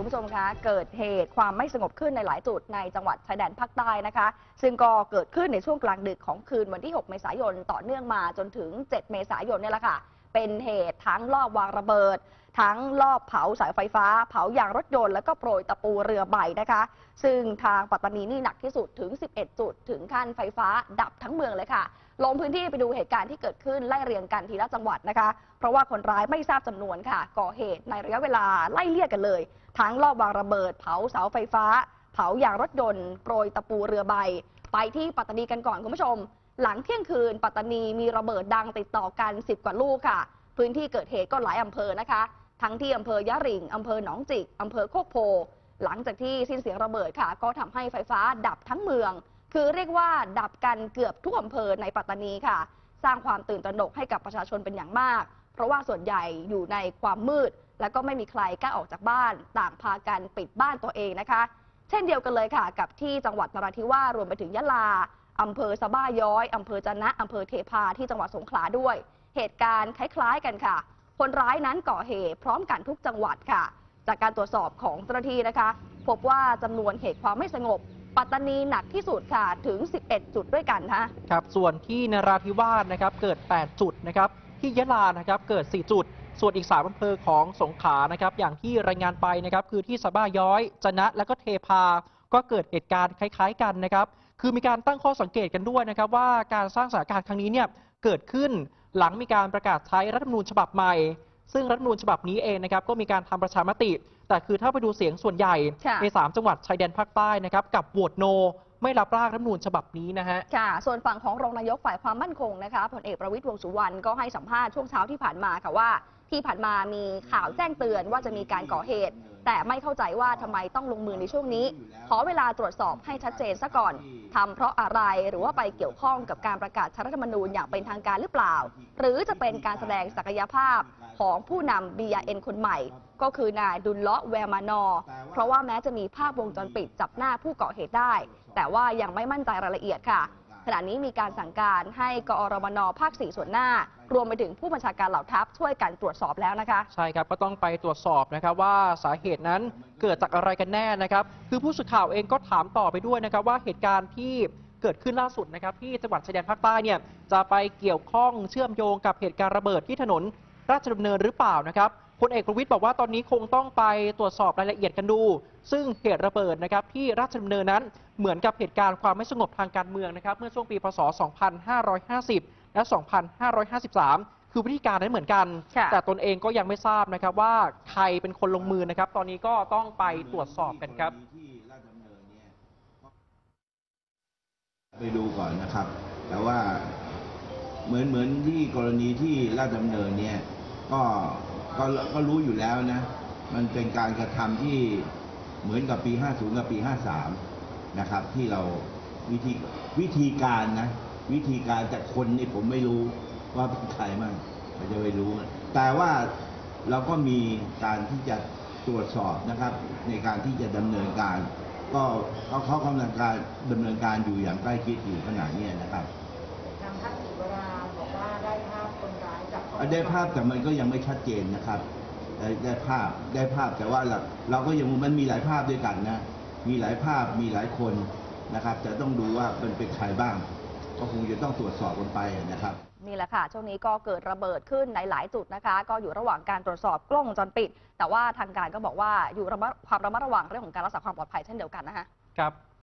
คุณผู้ชมคะ เกิดเหตุความไม่สงบขึ้นในหลายจุดในจังหวัดชายแดนภาคใต้นะคะ ซึ่งก็เกิดขึ้นในช่วงกลางดึกของคืนวันที่ 6 เมษายนต่อเนื่องมาจนถึง 7 เมษายนเนี่ยแหละค่ะ เป็นเหตุทั้งลอบวางระเบิด ทั้งลอบเผาสายไฟฟ้า เผายางรถยนต์แล้วก็โปรยตะปูเรือใบนะคะ ซึ่งทางปัตตานีนี่หนักที่สุดถึง 11 จุด ถึงขั้นไฟฟ้าดับทั้งเมืองเลยค่ะ ลงพื้นที่ไปดูเหตุการณ์ที่เกิดขึ้นไล่เรียงกันทีละจังหวัดนะคะ เพราะว่าคนร้ายไม่ทราบจำนวนค่ะ ก่อเหตุในระยะเวลาไล่เลี่ยกันเลย ทั้งลอบวางระเบิด เผาเสาไฟฟ้า เผายางรถยนต์โปรยตะปูเรือใบ ไปที่ปัตตานีกันก่อนคุณผู้ชม หลังเที่ยงคืน ปัตตานีมีระเบิดดังติดต่อกัน 10 กว่าลูกค่ะ พื้นที่เกิดเหตุก็หลายอำเภอนะคะ ทั้งที่อำเภอยะริงอำเภอหนองจิกอำเภอโคกโพหลังจากที่สิ้นเสียงระเบิดค่ะ ก็ทำให้ไฟฟ้าดับทั้งเมือง คือเรียกว่าดับกันเกือบทุกอำเภอในปัตตานีค่ะ สร้างความตื่นตระหนกให้กับประชาชนเป็นอย่างมาก เพราะว่าส่วนใหญ่อยู่ในความมืด และก็ไม่มีใครกล้าออกจากบ้าน ต่างพากันปิดบ้านตัวเองนะคะ เช่นเดียวกันเลยค่ะ กับที่จังหวัดนราธิวาสรวมไปถึงยะลาอำเภอสะบ้าย้อยอำเภอจะนะอำเภอเทพาที่จังหวัดสงขลาด้วย เหตุการณ์คล้าย ๆ กันค่ะ คนร้ายนั้นก่อเหตุพร้อมกันทุกจังหวัดค่ะ จากการตรวจสอบของเจ้าหน้าที่นะคะ พบว่าจำนวนเหตุความไม่สงบ ปัตตานีหนักที่สุดค่ะถึง 11 จุดด้วยกันนะครับส่วนที่นราธิวาสนะครับเกิด 8 จุดนะครับที่ยะลานะครับเกิด 4 จุด ส่วนอีก3อำเภอของสงขลานะครับอย่างที่รายงานไปนะครับคือที่สะบ้าย้อยจนะและก็เทพา ก็เกิดเหตุการณ์คล้าย ๆ กันนะครับคือมีการตั้งข้อสังเกตกันด้วยนะครับว่าการสร้างสถานการณ์ครั้งนี้เนี่ยเกิดขึ้นหลังมีการประกาศใช้รัฐธรรมนูญฉบับใหม่ ซึ่งรัฐธรรมนูญฉบับนี้เองนะครับก็มีการทำประชามติ แต่คือถ้าไปดูเสียงส่วนใหญ่ค่ะใน 3 จังหวัดชายแดนภาคใต้นะครับกับโหวตโนไม่รับร่างรัฐธรรมนูญฉบับนี้นะฮะ ค่ะ ส่วนฝั่งของรองนายกฝ่ายความมั่นคงนะคะพลเอกประวิตรวงษ์สุวรรณก็ให้สัมภาษณ์ช่วงเช้าที่ผ่านมาค่ะว่า ที่ผ่านมามีข่าวแจ้งเตือนว่าจะมีการก่อเหตุ แต่ไม่เข้าใจว่าทำไมต้องลงมือในช่วงนี้ ขอเวลาตรวจสอบให้ชัดเจนซะก่อนทำเพราะอะไรหรือว่าไปเกี่ยวข้องกับการประกาศรัฐธรรมนูญอย่างเป็นทางการหรือเปล่า หรือจะเป็นการแสดงศักยภาพของผู้นำ BRN คนใหม่ ก็คือนายดุลเลาะแวร์มานอ เพราะว่าแม้จะมีภาพวงจรปิดจับหน้าผู้ก่อเหตุได้ แต่ว่ายังไม่มั่นใจรายละเอียดค่ะ ขณะนี้มีการสั่งการให้กอรมนภาค 4 ส่วนหน้า รวมไปถึงผู้บัญชาการเหล่าทัพช่วยกันตรวจสอบแล้วนะคะ ใช่ครับก็ต้องไปตรวจสอบนะครับว่าสาเหตุนั้นเกิดจากอะไรกันแน่นะครับ คือผู้สื่อข่าวเองก็ถามต่อไปด้วยนะครับว่าเหตุการณ์ที่เกิดขึ้นล่าสุดนะครับที่จังหวัดชายแดนภาคใต้เนี่ยจะไปเกี่ยวข้องเชื่อมโยงกับเหตุการณ์ระเบิดที่ถนนราชดำเนินหรือเปล่านะครับ พลเอกประวิตยบอกว่าตอนนี้คงต้องไปตรวจสอบรายละเอียดกันดู ซึ่งเหตุระเบิดนะครับที่ราชดำเนินนั้นเหมือนกับเหตุการณ์ความไม่สงบทางการเมืองนะครับเมื่อช่วงปีพศ 2550 และ 2553 คือวิธีการนั้นเหมือนกันค่ะแต่ตนเองก็ยังไม่ทราบนะครับว่าใครเป็นคนลงมือนะครับ ตอนนี้ก็ต้องไปตรวจสอบกันครับที่ราชดำเนินเนี่ยไปดูก่อนนะครับ แต่ว่าเหมือนเหมือนที่กรณีที่ราชดำเนินเนี่ย ก็ก็ก็รู้อยู่แล้วนะ มันเป็นการกระทำที่เหมือนกับปี 50 กับปี 53 นะครับ ที่เราวิธีวิธีการนะ วิธีการแต่คนนี่ผมไม่รู้ว่าเป็นใครมั่งเราจะไปรู้ แต่ว่าเราก็มีการที่จะตรวจสอบนะครับ ในการที่จะดำเนินการ ก็ก็เขากำลังการดำเนินการอยู่อย่างใกล้ชิดอยู่ขณะนี้นะครับ ได้ภาพแต่มันก็ยังไม่ชัดเจนนะครับได้ได้ภาพได้ภาพแต่ว่าเราเราก็ยังมันมีหลายภาพด้วยกันนะ มีหลายภาพมีหลายคนนะครับจะต้องดูว่ามันเป็นใครบ้าง ก็คงจะต้องตรวจสอบกันไปนะครับนี่แหละค่ะ ช่วงนี้ก็เกิดระเบิดขึ้นในหลายจุดนะคะ ก็อยู่ระหว่างการตรวจสอบกล้องวงจรปิด แต่ว่าทางการก็บอกว่าอยู่ระมัดความระมัดระวังเรื่องของการรักษาความปลอดภัยเช่นเดียวกันนะคะครับ